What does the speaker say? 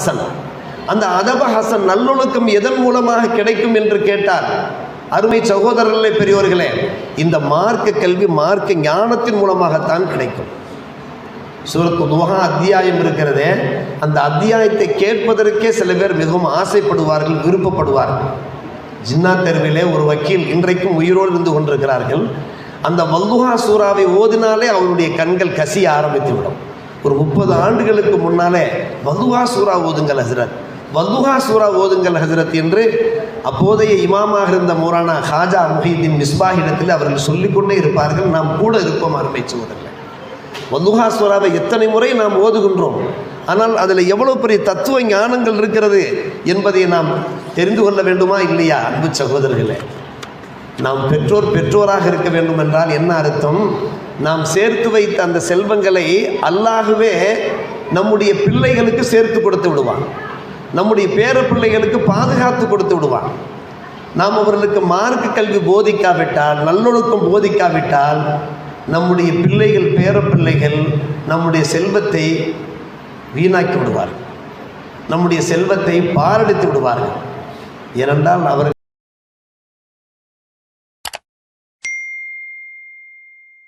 ஹசன். அந்த அதப ஹசன் நல்லொழுக்கம் எதன் மூலமாக கிடைக்கும் என்று கேட்டார்? அருமை சகோதரர்களே பெரியோர்களே இந்த மார்க்க கல்வி மார்க்க ஞானத்தின் மூலமாகத்தான் கிடைக்கும். சூரத்து துவகா அத்தியாயம் இருக்கிறதே அந்த அத்தியாயத்தை கேட்பதற்கே சில பேர் மிகவும் ஆசைப்படுவார்கள் விருப்பப்படுவார்கள். ஜின்னா தெருவிலே ஒரு வக்கீல் இன்றைக்கும் உயிரோடு இருந்து கொண்டிருக்கிறார்கள். அந்த வல்லுஹா சூறாவை ஓதினாலே அவருடைய கண்கள் கசிய ஆரம்பித்து விடும் ஒரு முப்பது ஆண்டுகளுக்கு முன்னாலே வதுவா சூரா ஓதுங்கள் ஹசரத். வதுவா சூரா ஓதுங்கள் ஹசரத் என்று அப்போதைய இமாமாக இருந்த மூரானா ஹாஜா முஹீத்தின் மிஸ்பாஹிடத்தில் அவர்கள் சொல்லிக்கொண்டே இருப்பார்கள். நாம் கூட இருப்போம் அருமை சோதரில் வல்லுஹா சூறாவை எத்தனை முறை நாம் ஓதுகின்றோம்? ஆனால் அதில் எவ்வளோ பெரிய தத்துவ ஞானங்கள் இருக்கிறது என்பதை நாம் தெரிந்து கொள்ள வேண்டுமா? இல்லையா அன்பு சகோதரர்களே? நாம் பெற்றோர் பெற்றோராக இருக்க வேண்டும் என்றால் என்ன அர்த்தம்? நாம் சேர்த்து வைத்த அந்த செல்வங்களை அல்லாகவே நம்முடைய பிள்ளைகளுக்கு சேர்த்து கொடுத்து விடுவான். நம்முடைய பேர பிள்ளைகளுக்கு பாதுகாத்து கொடுத்து விடுவான். நாம் அவர்களுக்கு மார்க்க கல்வி போதிக்காவிட்டால் நல்லொழுக்கம் போதிக்காவிட்டால் நம்முடைய பிள்ளைகள் பேர பிள்ளைகள் நம்முடைய செல்வத்தை வீணாக்கி விடுவார்கள். நம்முடைய செல்வத்தை பாரடித்து விடுவார்கள். ஏனென்றால் அவர்